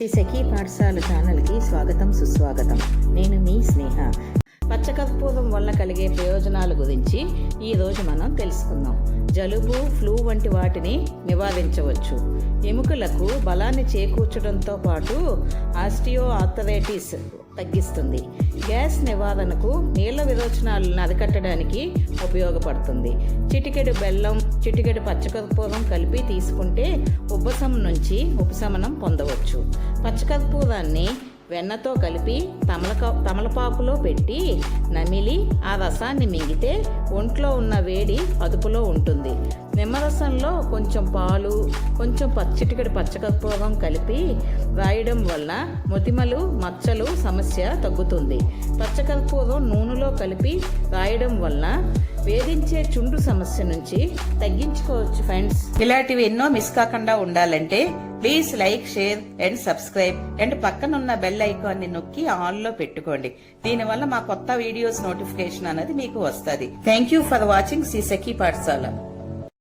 శ్రీ సఖీ పాఠశాల ఛానల్కి స్వాగతం సుస్వాగతం. నేను మీ స్నేహ. కలిగే ప్రయోజనాల గురించి ఈరోజు మనం తెలుసుకుందాం. జలుబు ఫ్లూ వంటి వాటిని నివారించవచ్చు. ఎముకలకు బలాన్ని చేకూర్చడంతో పాటు ఆస్టియో ఆర్థరైటిస్ తగ్గిస్తుంది. గ్యాస్ నివారణకు నీళ్ళ విరోచనాలను అరికట్టడానికి ఉపయోగపడుతుంది. చిటికెడు బెల్లం చిటికెడు పచ్చకర్పూరం కలిపి తీసుకుంటే ఉపశమనం నుంచి ఉపశమనం పొందవచ్చు. పచ్చకర్పూరాన్ని వెన్నతో కలిపి తమలక తమలపాకులో పెట్టి నమిలి ఆ రసాన్ని మింగితే ఒంట్లో ఉన్న వేడి అదుపులో ఉంటుంది. నిమ్మరసంలో కొంచెం పాలు కొంచెం పచ్చిటికడి పచ్చకర్పూరం కలిపి రాయడం వల్ల మొతిమలు మచ్చలు సమస్య తగ్గుతుంది. పచ్చకర్పూరం నూనెలో కలిపి రాయడం వల్ల వేధించే చుండు సమస్య నుంచి తగ్గించుకోవచ్చు ఫ్రెండ్స్ ఇలాంటివి ఎన్నో మిస్ కాకుండా ఉండాలంటే please like share and subscribe and పక్కనున్న బెల్ ఐకాన్ని నొక్కి ఆన్లో పెట్టుకోండి. దీనివల్ల మా కొత్త వీడియోస్ నోటిఫికేషన్ అనేది మీకు వస్తుంది. Thank you for watching Shri Sakhi పాఠశాల